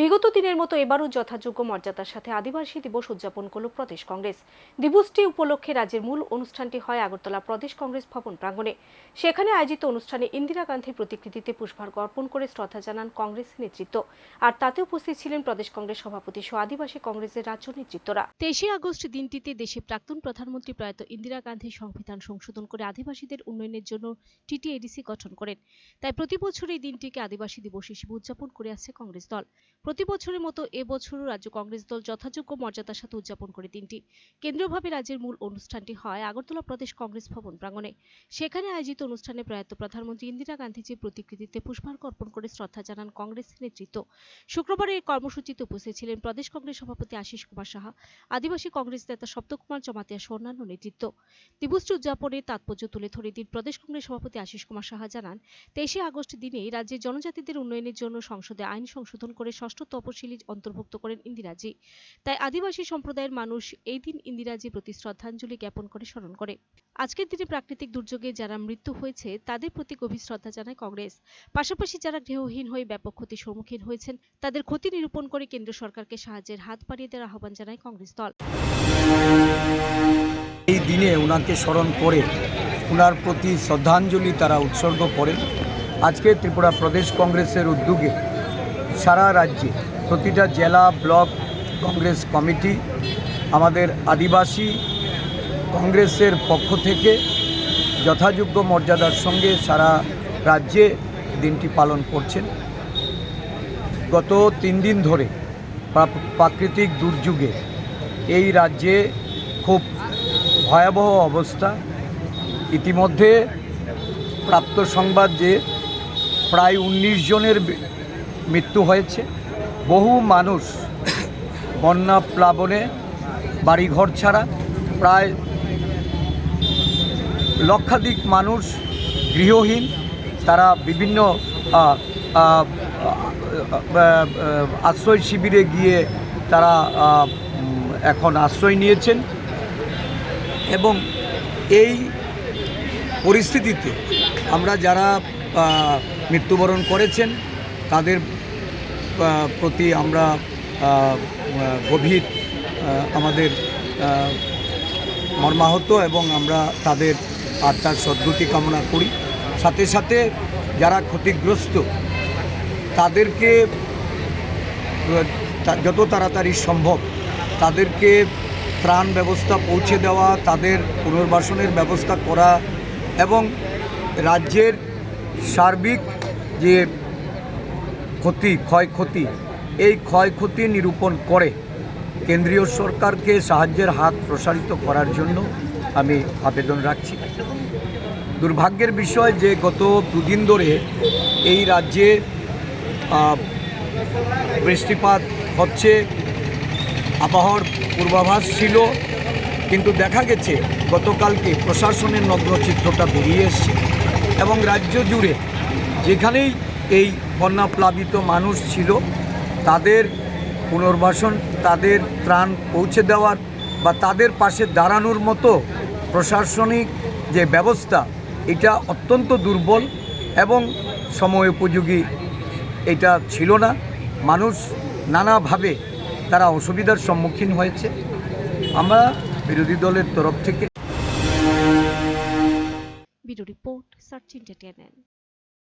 বিগত দিনের মতো এবারও যথাযোগ্য মর্যাদার সাথে আদিবাসী দিবস উদযাপন করল প্রদেশ কংগ্রেস। দিবসটি উপলক্ষে রাজ্যের মূল অনুষ্ঠানটি হয় আগরতলা প্রদেশ কংগ্রেস ভবন প্রাঙ্গণে। সেখানে আয়োজিত অনুষ্ঠানে ইন্দিরা গান্ধীর প্রতিকৃতিতে পুষ্পার্ঘ অর্পণ করে শ্রদ্ধা জানান কংগ্রেস নেতৃত্ব। আর তাতে উপস্থিত ছিলেন প্রদেশ কংগ্রেস সভাপতি সহ আদিবাসী কংগ্রেসের রাজ্য নেতৃত্বরা। তেইশে আগস্ট দিনটিতে দেশে প্রাক্তন প্রধানমন্ত্রী প্রয়াত ইন্দিরা গান্ধী সংবিধান সংশোধন করে আদিবাসীদের উন্নয়নের জন্য টিটিএডিসি গঠন করেন। তাই প্রতি বছর এই দিনটিকে আদিবাসী দিবস হিসেবে উদযাপন করে আসছে কংগ্রেস দল। প্রতি বছরের মতো এবছরও রাজ্য কংগ্রেস দল যথাযোগ্য মর্যাদার সাথে উদযাপন করে দিনটি কেন্দ্রীয়ভাবে রাজ্যের মূল অনুষ্ঠানটি হয় আগরতলা প্রদেশ কংগ্রেস ভবন প্রাঙ্গণে। সেখানে আয়োজিত অনুষ্ঠানে প্রয়াত প্রধানমন্ত্রী ইন্দিরা গান্ধীজির প্রতিকৃতিতে পুষ্পার্ঘ অর্পণ করে শ্রদ্ধা জানান কংগ্রেস নেতৃত্ব। শুক্রবার এই কর্মসূচিতে উপস্থিত ছিলেন প্রদেশ কংগ্রেস সভাপতি আশিস কুমার সাহা, আদিবাসী কংগ্রেস নেতা সপ্তকুমার জমাতিয়া সহ অন্যান্য নেতৃত্ব। দিবসটি উদযাপনের তাৎপর্য তুলে ধরে দিন প্রদেশ কংগ্রেস সভাপতি আশিস কুমার সাহা জানান, তেইশে আগস্ট দিনে রাজ্যের জনজাতিদের উন্নয়নের জন্য সংসদে আইন সংশোধন করে ষষ্ঠ তপশিলি অন্তর্ভুক্ত করেন ইন্দিরাজি। তাই আদিবাসী সম্প্রদায়ের মানুষ এই দিন ইন্দিরাজির প্রতি শ্রদ্ধাঞ্জলি জ্ঞাপন করে স্মরণ করে। আজকের দিনে প্রাকৃতিক দুর্যোগে যারা মৃত্যু হয়েছে, তাদের প্রতি গভীর শ্রদ্ধা জানায় কংগ্রেস। পাশাপাশি যারা গৃহহীন হয়ে ব্যাপক ক্ষতির সম্মুখীন হয়েছেন, তাদের ক্ষতি নিরূপণ করে কেন্দ্র সরকারকে সাহায্যের হাত বাড়িয়ে দেওয়ার আহ্বান জানায় কংগ্রেস দল। এই দিনে ওনাকে স্মরণ করে ওনার প্রতি শ্রদ্ধাঞ্জলি তারা উৎসর্গ করেন। আজকে ত্রিপুরা প্রদেশ কংগ্রেসের উদ্যোগে সারা রাজ্যে প্রতিটা জেলা, ব্লক, কংগ্রেস কমিটি আমাদের আদিবাসী কংগ্রেসের পক্ষ থেকে যথাযোগ্য মর্যাদার সঙ্গে সারা রাজ্যে দিনটি পালন করছেন। গত তিন দিন ধরে প্রাকৃতিক দুর্যোগে এই রাজ্যে খুব ভয়াবহ অবস্থা। ইতিমধ্যে প্রাপ্ত সংবাদ যে প্রায় উনিশ জনের মৃত্যু হয়েছে। বহু মানুষ বন্যা প্লাবনে বাড়িঘর ছাড়া প্রায় লক্ষাধিক মানুষ গৃহহীন। তারা বিভিন্ন আশ্রয় শিবিরে গিয়ে তারা এখন আশ্রয় নিয়েছেন। এবং এই পরিস্থিতিতে আমরা যারা মৃত্যুবরণ করেছেন তাদের প্রতি আমরা গভীর আমাদের মর্মাহত এবং আমরা তাদের আত্মার সদ্গতি কামনা করি। সাথে সাথে যারা ক্ষতিগ্রস্ত, তাদেরকে যত তাড়াতাড়ি সম্ভব তাদেরকে ত্রাণ ব্যবস্থা পৌঁছে দেওয়া, তাদের পুনর্বাসনের ব্যবস্থা করা এবং রাজ্যের সার্বিক যে ক্ষতি, ক্ষয়ক্ষতি, এই ক্ষয়ক্ষতি নিরূপণ করে কেন্দ্রীয় সরকারকে সাহায্যের হাত প্রসারিত করার জন্য আমি আবেদন রাখছি। দুর্ভাগ্যের বিষয় যে গত দুদিন ধরে এই রাজ্যে বৃষ্টিপাত হচ্ছে, আবহাওয়ার পূর্বাভাস ছিল, কিন্তু দেখা গেছে গতকালকে প্রশাসনের নগ্ন চিত্রটা বেরিয়ে এসছে এবং রাজ্য জুড়ে যেখানেই এই বন্যা প্লাবিত মানুষ ছিল, তাদের পুনর্বাসন, তাদের ত্রাণ পৌঁছে দেওয়ার বা তাদের পাশে দাঁড়ানোর মতো প্রশাসনিক যে ব্যবস্থা, এটা অত্যন্ত দুর্বল এবং সময় উপযোগী এটা ছিল না। মানুষ নানাভাবে তারা অসুবিধার সম্মুখীন হয়েছে। আমরা বিরোধী দলের তরফ থেকে